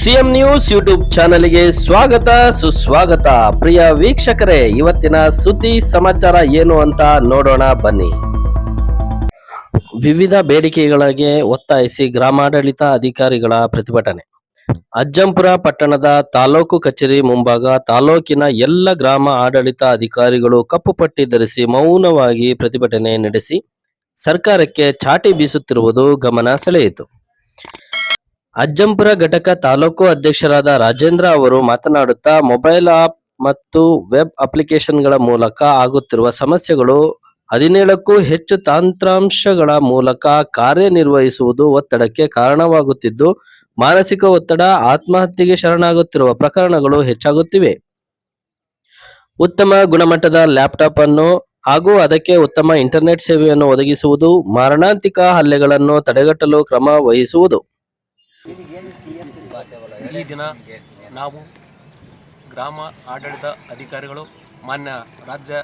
CM news YouTube ಚಾನಲ್ಗೆ ಸ್ವಾಗತ, ಸುಸ್ವಾಗತ. ಪ್ರಿಯ ವೀಕ್ಷಕರೇ, ಇವತ್ತಿನ ಸುದ್ದಿ, ಸಮಾಚಾರ ಏನು ಅಂತ ನೋಡೋಣ, ಬನ್ನಿ. ವಿವಿಧ ಬೇಡಿಕೆಗಳಿಗೆ ಒತ್ತಾಯಿಸಿ ಗ್ರಾಮಾಡಳಿತ ಅಧಿಕಾರಿಗಳ ಪ್ರತಿಭಟನೆ. ಅಜ್ಜಂಪುರ ಪಟ್ಟಣದ ತಾಲೂಕು ಕಚೇರಿ ಮುಂಭಾಗ ತಾಲೂಕಿನ ಎಲ್ಲ ಗ್ರಾಮ ಆಡಳಿತ ಅಧಿಕಾರಿಗಳು ಕಪ್ಪು ಪಟ್ಟಿ ಧರಿಸಿ ಮೌನವಾಗಿ ಪ್ರತಿಭಟನೆ ನಡೆಸಿ ಸರ್ಕಾರಕ್ಕೆ ಚಾಟಿ ಬೀಸುತ್ತಿರುವುದು ಗಮನ ಸೆಳೆಯಿತು. ಅಜ್ಜಂಪುರ ಘಟಕ ತಾಲೂಕು ಅಧ್ಯಕ್ಷರಾದ ರಾಜೇಂದ್ರ ಅವರು ಮಾತನಾಡುತ್ತಾ, ಮೊಬೈಲ್ ಆಪ್ ಮತ್ತು ವೆಬ್ ಅಪ್ಲಿಕೇಶನ್ಗಳ ಮೂಲಕ ಆಗುತ್ತಿರುವ ಸಮಸ್ಯೆಗಳು ಹದಿನೇಳಕ್ಕೂ ಹೆಚ್ಚು ತಾಂತ್ರಾಂಶಗಳ ಮೂಲಕ ಕಾರ್ಯನಿರ್ವಹಿಸುವುದು ಒತ್ತಡಕ್ಕೆ ಕಾರಣವಾಗುತ್ತಿದ್ದು, ಮಾನಸಿಕ ಒತ್ತಡ, ಆತ್ಮಹತ್ಯೆಗೆ ಶರಣಾಗುತ್ತಿರುವ ಪ್ರಕರಣಗಳು ಹೆಚ್ಚಾಗುತ್ತಿವೆ. ಉತ್ತಮ ಗುಣಮಟ್ಟದ ಲ್ಯಾಪ್ಟಾಪ್ ಅನ್ನು ಹಾಗೂ ಅದಕ್ಕೆ ಉತ್ತಮ ಇಂಟರ್ನೆಟ್ ಸೇವೆಯನ್ನು ಒದಗಿಸುವುದು, ಮಾರಣಾಂತಿಕ ಹಲ್ಲೆಗಳನ್ನು ತಡೆಗಟ್ಟಲು ಕ್ರಮ ವಹಿಸುವುದು. ಈ ದಿನ ನಾವು ಗ್ರಾಮ ಆಡಳಿತ ಅಧಿಕಾರಿಗಳು, ಮಾನ್ಯ ರಾಜ್ಯ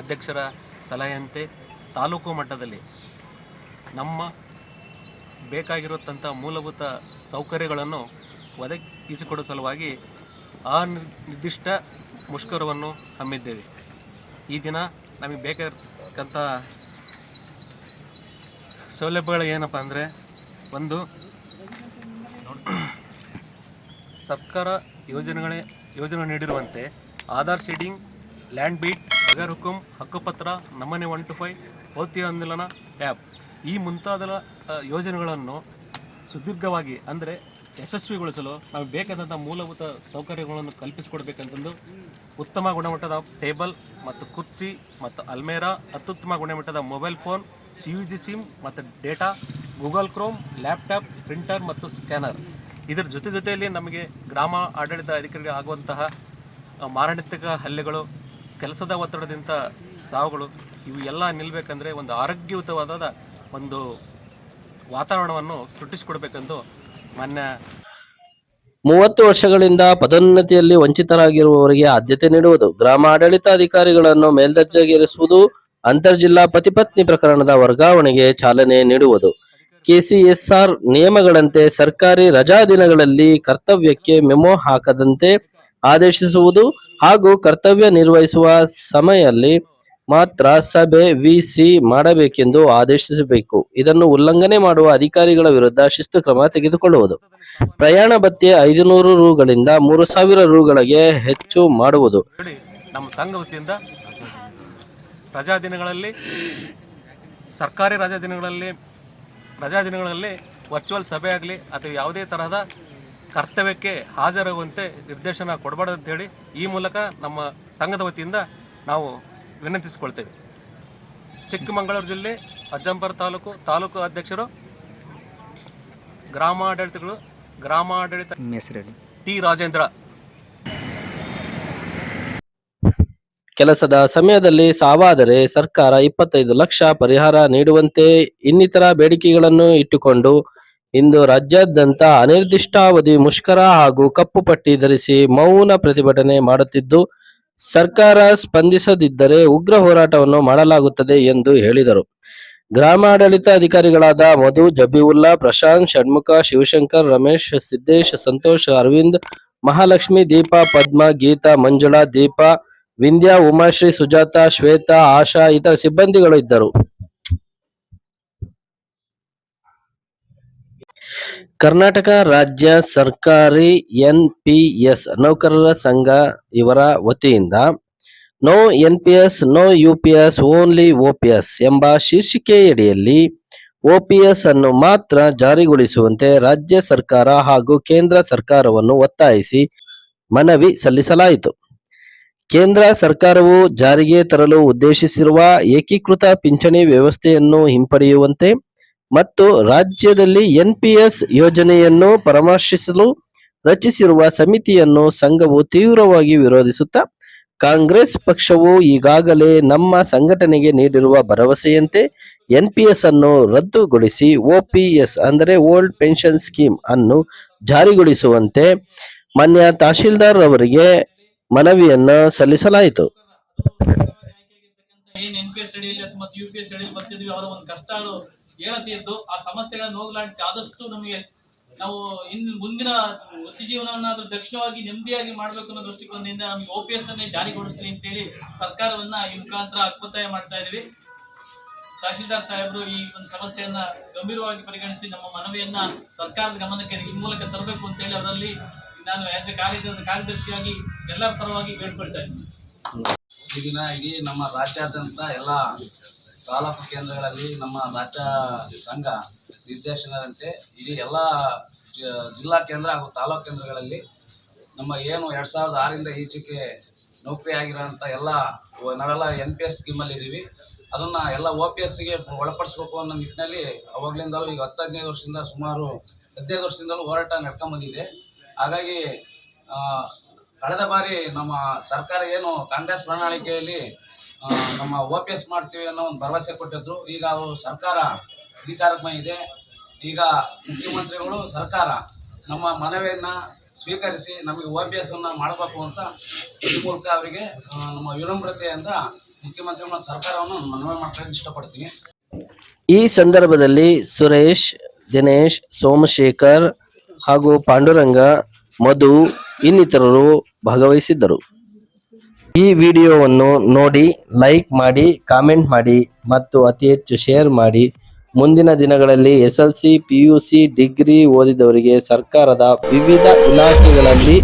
ಅಧ್ಯಕ್ಷರ ಸಲಹೆಯಂತೆ ತಾಲೂಕು ಮಟ್ಟದಲ್ಲಿ ನಮ್ಮ ಬೇಕಾಗಿರುತ್ತಂಥ ಮೂಲಭೂತ ಸೌಕರ್ಯಗಳನ್ನು ಒದಗಿಸಿಕೊಡುವ ಸಲುವಾಗಿ ಆ ನಿರ್ದಿಷ್ಟ ಮುಷ್ಕರವನ್ನು ಹಮ್ಮಿದ್ದೇವೆ. ಈ ದಿನ ನಮಗೆ ಬೇಕಾಗಿರ್ತಕ್ಕಂಥ ಸೌಲಭ್ಯಗಳು ಏನಪ್ಪ ಅಂದರೆ, ಒಂದು, ಸರ್ಕಾರ ಯೋಜನೆಗಳೇ ಯೋಜನೆ ನೀಡಿರುವಂತೆ, ಆಧಾರ್ ಸೀಡಿಂಗ್, ಲ್ಯಾಂಡ್ ಬೀಟ್ ಬಗರ್ ಹುಕುಂ, ಹಕ್ಕುಪತ್ರ ನಮನೆ ಒನ್ ಟು ಫೈವ್ ಪೌತಿ ಆಂದೋಲನ, ಆ್ಯಪ್ ಈ ಮುಂತಾದ ಯೋಜನೆಗಳನ್ನು ಸುದೀರ್ಘವಾಗಿ ಅಂದರೆ ಯಶಸ್ವಿಗೊಳಿಸಲು ನಾವು ಬೇಕಾದಂಥ ಮೂಲಭೂತ ಸೌಕರ್ಯಗಳನ್ನು ಕಲ್ಪಿಸಿಕೊಡ್ಬೇಕಂತಂದು ಉತ್ತಮ ಗುಣಮಟ್ಟದ ಟೇಬಲ್ ಮತ್ತು ಕುರ್ಚಿ ಮತ್ತು ಅಲ್ಮೇರಾ, ಅತ್ಯುತ್ತಮ ಗುಣಮಟ್ಟದ mobile phone, C U G SIM ಮತ್ತು data, Google Chrome, laptop, printer ಮತ್ತು ಸ್ಕ್ಯಾನರ್. ಇದರ ಜೊತೆ ಜೊತೆಯಲ್ಲಿ ನಮಗೆ ಗ್ರಾಮ ಆಡಳಿತ ಅಧಿಕಾರಿಗೆ ಆಗುವಂತಹ ಮಾರಣಾಂತಿಕ ಹಲ್ಲೆಗಳು, ಕೆಲಸದ ಒತ್ತಡದಿಂದ ಸಾವುಗಳು, ಇವು ಎಲ್ಲ ನಿಲ್ಲಬೇಕಂದ್ರೆ ಒಂದು ಆರೋಗ್ಯಯುತವಾದ ಒಂದು ವಾತಾವರಣವನ್ನು ಸೃಷ್ಟಿಸಿಕೊಡ್ಬೇಕೆಂದು ಮಾನ್ಯ ಮೂವತ್ತು ವರ್ಷಗಳಿಂದ ಪದೋನ್ನತಿಯಲ್ಲಿ ವಂಚಿತರಾಗಿರುವವರಿಗೆ ಆದ್ಯತೆ ನೀಡುವುದು ಗ್ರಾಮ ಆಡಳಿತ ಅಧಿಕಾರಿಗಳನ್ನು ಮೇಲ್ದರ್ಜೆಗೇರಿಸುವುದು, ಅಂತರ್ಜಿಲ್ಲಾ ಪತಿಪತ್ನಿ ಪ್ರಕರಣದ ವರ್ಗಾವಣೆಗೆ ಚಾಲನೆ ನೀಡುವುದು. ಕೆಸಿಎಸ್ಆರ್ ನಿಯಮಗಳಂತೆ ಸರ್ಕಾರಿ ರಜಾ ದಿನಗಳಲ್ಲಿ ಕರ್ತವ್ಯಕ್ಕೆ ಮೆಮೊ ಹಾಕದಂತೆ ಆದೇಶಿಸುವುದು ಹಾಗೂ ಕರ್ತವ್ಯ ನಿರ್ವಹಿಸುವ ಸಮಯಲ್ಲಿ ಮಾತ್ರ ಸಭೆ ವಿಸಿ ಮಾಡಬೇಕೆಂದು ಆದೇಶಿಸಬೇಕು. ಇದನ್ನು ಉಲ್ಲಂಘನೆ ಮಾಡುವ ಅಧಿಕಾರಿಗಳ ವಿರುದ್ಧ ಶಿಸ್ತು ಕ್ರಮ ತೆಗೆದುಕೊಳ್ಳುವುದು. ಪ್ರಯಾಣ ಭತ್ಯೆ ಐದುನೂರು ರೂಗಳಿಂದ ಮೂರು ಸಾವಿರ ರೂಗಳಿಗೆ ಹೆಚ್ಚು ಮಾಡುವುದು. ನಮ್ಮ ಸಂಘ ವತಿಯಿಂದ ರಜಾ ದಿನಗಳಲ್ಲಿ, ಸರ್ಕಾರಿ ರಜಾ ದಿನಗಳಲ್ಲಿ ರಜಾ ದಿನಗಳಲ್ಲಿ ವರ್ಚುವಲ್ ಸಭೆ ಆಗಲಿ ಅಥವಾ ಯಾವುದೇ ತರಹದ ಕರ್ತವ್ಯಕ್ಕೆ ಹಾಜರಾಗುವಂತೆ ನಿರ್ದೇಶನ ಕೊಡಬಾರ್ದು ಅಂತೇಳಿ ಈ ಮೂಲಕ ನಮ್ಮ ಸಂಘದ ವತಿಯಿಂದ ನಾವು ವಿನಂತಿಸಿಕೊಳ್ತೇವೆ. ಚಿಕ್ಕಮಗಳೂರು ಜಿಲ್ಲೆ ಅಜ್ಜಂಪುರ ತಾಲೂಕು ತಾಲೂಕು ಅಧ್ಯಕ್ಷರು ಗ್ರಾಮಾಡಳಿತಗಳು ಗ್ರಾಮಾಡಳಿತ ಟಿ ರಾಜೇಂದ್ರ. ಕೆಲಸದ ಸಮಯದಲ್ಲಿ ಸಾವಾದರೆ ಸರ್ಕಾರ ಇಪ್ಪತ್ತೈದು ಲಕ್ಷ ಪರಿಹಾರ ನೀಡುವಂತೆ ಇನ್ನಿತರ ಬೇಡಿಕೆಗಳನ್ನು ಇಟ್ಟುಕೊಂಡು ಇಂದು ರಾಜ್ಯಾದ್ಯಂತ ಅನಿರ್ದಿಷ್ಟಾವಧಿ ಮುಷ್ಕರ ಹಾಗೂ ಕಪ್ಪು ಪಟ್ಟಿ ಧರಿಸಿ ಮೌನ ಪ್ರತಿಭಟನೆ ಮಾಡುತ್ತಿದ್ದು ಸರ್ಕಾರ ಸ್ಪಂದಿಸದಿದ್ದರೆ ಉಗ್ರ ಹೋರಾಟವನ್ನು ಮಾಡಲಾಗುತ್ತದೆ ಎಂದು ಹೇಳಿದರು. ಗ್ರಾಮಾಡಳಿತ ಅಧಿಕಾರಿಗಳಾದ ಮಧು ಜಬೀವುಲ್ಲಾ, ಪ್ರಶಾಂತ್ ಷಣ್ಮುಖ, ಶಿವಶಂಕರ್, ರಮೇಶ್, ಸಿದ್ದೇಶ್, ಸಂತೋಷ್, ಅರವಿಂದ್, ಮಹಾಲಕ್ಷ್ಮಿ, ದೀಪಾ, ಪದ್ಮ, ಗೀತಾ, ಮಂಜುಳಾ, ದೀಪಾ ವಿಂಧ್ಯಾ ಉಮಾಶ್ರೀ, ಸುಜಾತ, ಶ್ವೇತಾ, ಆಶಾ ಇತರ ಸಿಬ್ಬಂದಿಗಳು ಇದ್ದರು. ಕರ್ನಾಟಕ ರಾಜ್ಯ ಸರ್ಕಾರಿ ಎನ್ ಪಿ ಎಸ್ ನೌಕರರ ಸಂಘ ಇವರ ವತಿಯಿಂದ no N P S no U P S only O P S ಎಂಬ ಶೀರ್ಷಿಕೆಯಡಿಯಲ್ಲಿ ಓಪಿಎಸ್ ಅನ್ನು ಮಾತ್ರ ಜಾರಿಗೊಳಿಸುವಂತೆ ರಾಜ್ಯ ಸರ್ಕಾರ ಹಾಗೂ ಕೇಂದ್ರ ಸರ್ಕಾರವನ್ನು ಒತ್ತಾಯಿಸಿ ಮನವಿ ಸಲ್ಲಿಸಲಾಯಿತು. ಕೇಂದ್ರ ಸರ್ಕಾರವು ಜಾರಿಗೆ ತರಲು ಉದ್ದೇಶಿಸಿರುವ ಏಕೀಕೃತ ಪಿಂಚಣಿ ವ್ಯವಸ್ಥೆಯನ್ನು ಹಿಂಪಡೆಯುವಂತೆ ಮತ್ತು ರಾಜ್ಯದಲ್ಲಿ ಎನ್ಪಿಎಸ್ ಯೋಜನೆಯನ್ನು ಪರಾಮರ್ಶಿಸಲು ರಚಿಸಿರುವ ಸಮಿತಿಯನ್ನು ಸಂಘವು ತೀವ್ರವಾಗಿ ವಿರೋಧಿಸುತ್ತಾ, ಕಾಂಗ್ರೆಸ್ ಪಕ್ಷವು ಈಗಾಗಲೇ ನಮ್ಮ ಸಂಘಟನೆಗೆ ನೀಡಿರುವ ಭರವಸೆಯಂತೆ ಎನ್ಪಿಎಸ್ ಅನ್ನು ರದ್ದುಗೊಳಿಸಿ ಓಪಿಎಸ್ ಅಂದರೆ ಓಲ್ಡ್ ಪೆನ್ಷನ್ ಸ್ಕೀಮ್ ಅನ್ನು ಜಾರಿಗೊಳಿಸುವಂತೆ ಮಾನ್ಯ ತಹಶೀಲ್ದಾರ್ ಅವರಿಗೆ ಮನವಿಯನ್ನು ಸಲ್ಲಿಸಲಾಯಿತು. ಏನ್ ಎನ್ ಪಿ ಎಸ್ ಅಡಿಯಲ್ಲಿ ಅಥವಾ ಯು ಪಿ ಎಸ್ ಅಡಿಯಲ್ಲಿ ಬರ್ತಿದ್ವಿ ಅವರ ಒಂದು ಕಷ್ಟಗಳು ಹೇಳತೀರ್ದು ಆ ಸಮಸ್ಯೆಗಳನ್ನು ಹೋಗಲಾಡಿಸಿ ಆದಷ್ಟು ನಮಗೆ ನಾವು ಇನ್ನು ಮುಂದಿನ ವೃತ್ತಿ ಜೀವನವನ್ನಾದ್ರೂ ದಕ್ಷಿಣವಾಗಿ ನೆಮ್ಮದಿಯಾಗಿ ಮಾಡಬೇಕು ಅನ್ನೋ ದೃಷ್ಟಿಕೋನದಿಂದ ನಮಗೆ ಒ ಪಿ ಎಸ್ ಅನ್ನೇ ಜಾರಿಗೊಳಿಸಲಿ ಅಂತೇಳಿ ಸರ್ಕಾರವನ್ನ ಈ ಮುಖಾಂತರ ಒತ್ತಾಯ ಮಾಡ್ತಾ ಇದೀವಿ ತಹಶೀಲ್ದಾರ್ ಸಾಹೇಬರು ಈ ಒಂದು ಸಮಸ್ಯೆಯನ್ನ ಗಂಭೀರವಾಗಿ ಪರಿಗಣಿಸಿ ನಮ್ಮ ಮನವಿಯನ್ನ ಸರ್ಕಾರದ ಗಮನಕ್ಕೆ ಈ ಮೂಲಕ ತರಬೇಕು ಅಂತೇಳಿ ಅದರಲ್ಲಿ ನಾನು ಆಸ್ ಎ ಕಾರ್ಯದರ್ಶಿ, ಕಾರ್ಯದರ್ಶಿಯಾಗಿ ಎಲ್ಲರ ಪರವಾಗಿ ಬೇಡ್ಕೊಳ್ತಾ ಇದ್ದೀನಿ. ಈಗಿನ ಇಡೀ ನಮ್ಮ ರಾಜ್ಯಾದ್ಯಂತ ಎಲ್ಲ ತಾಲೂಕು ಕೇಂದ್ರಗಳಲ್ಲಿ ನಮ್ಮ ರಾಜ್ಯ ಸಂಘ ನಿರ್ದೇಶನದಂತೆ ಇಡೀ ಎಲ್ಲ ಜಿಲ್ಲಾ ಕೇಂದ್ರ ಹಾಗೂ ತಾಲೂಕು ಕೇಂದ್ರಗಳಲ್ಲಿ ನಮ್ಮ ಏನು ಎರಡು ಸಾವಿರದ ಆರರಿಂದ ಈಚೆಗೆ ನೌಕರಿ ಆಗಿರೋಂಥ ಎಲ್ಲ ನಾವೆಲ್ಲ ಎನ್ ಪಿ ಎಸ್ ಸ್ಕೀಮಲ್ಲಿ ಇದ್ದೀವಿ. ಅದನ್ನು ಎಲ್ಲ ಒ ಪಿ ಎಸ್ಸಿಗೆ ಒಳಪಡಿಸ್ಬೇಕು ಅನ್ನೋ ನಿಟ್ಟಿನಲ್ಲಿ ಅವಾಗಲಿಂದಲೂ ಈಗ ಹತ್ತು ಹದಿನೈದು ವರ್ಷದಿಂದ ಸುಮಾರು ಹದಿನೈದು ವರ್ಷದಿಂದಲೂ ಹೋರಾಟ ನಡ್ಕೊಂಬಂದಿದೆ ಹಾಗಾಗಿ ಕಳೆದ ಬಾರಿ ನಮ್ಮ ಸರ್ಕಾರ ಏನು ಕಾಂಗ್ರೆಸ್ ಪ್ರಣಾಳಿಕೆಯಲ್ಲಿ ನಮ್ಮ ಒ ಪಿ ಎಸ್ ಮಾಡ್ತೀವಿ ಅನ್ನೋ ಒಂದು ಭರವಸೆ ಕೊಟ್ಟಿದ್ರು. ಈಗ ಅವರು ಸರ್ಕಾರ ಅಧಿಕಾರಕ್ಕೆ ಇದೆ. ಈಗ ಮುಖ್ಯಮಂತ್ರಿಗಳು ಸರ್ಕಾರ ನಮ್ಮ ಮನವಿಯನ್ನು ಸ್ವೀಕರಿಸಿ ನಮಗೆ ಒ ಪಿ ಎಸ್ ಅನ್ನು ಮಾಡಬೇಕು ಅಂತ ಈ ಮೂಲಕ ಅವರಿಗೆ ನಮ್ಮ ವಿನಮ್ರತೆಯಿಂದ ಮುಖ್ಯಮಂತ್ರಿಗಳು ಸರ್ಕಾರವನ್ನು ಮನವಿ ಮಾಡ್ಕೊಳ್ಳೋಕೆ ಇಷ್ಟಪಡ್ತೀನಿ. ಈ ಸಂದರ್ಭದಲ್ಲಿ ಸುರೇಶ್, ದಿನೇಶ್, ಸೋಮಶೇಖರ್ ಹಾಗೂ ಪಾಂಡುರಂಗ, ಮಧು ಇನ್ನಿತರರು ಭಾಗವಹಿಸಿದ್ದರು. ಈ ವಿಡಿಯೋವನ್ನು ನೋಡಿ ಲೈಕ್ ಮಾಡಿ, ಕಾಮೆಂಟ್ ಮಾಡಿ ಮತ್ತು ಅತಿ ಹೆಚ್ಚು ಶೇರ್ ಮಾಡಿ. ಮುಂದಿನ ದಿನಗಳಲ್ಲಿ S L C, P U C, degree ಓದಿದವರಿಗೆ ಸರ್ಕಾರದ ವಿವಿಧ ಇಲಾಖೆಗಳಲ್ಲಿ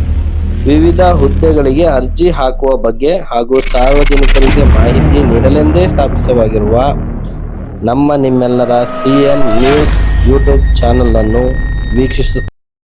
ವಿವಿಧ ಹುದ್ದೆಗಳಿಗೆ ಅರ್ಜಿ ಹಾಕುವ ಬಗ್ಗೆ ಹಾಗೂ ಸಾರ್ವಜನಿಕರಿಗೆ ಮಾಹಿತಿ ನೀಡಲೆಂದೇ ಸ್ಥಾಪಿಸವಾಗಿರುವ ನಮ್ಮ ನಿಮ್ಮೆಲ್ಲರ ಸಿ ಎಂ ನ್ಯೂಸ್ ಯೂಟ್ಯೂಬ್ ಚಾನಲನ್ನು ವೀಕ್ಷಿಸುತ್ತೆ ವೀಕ್ಷಿಸು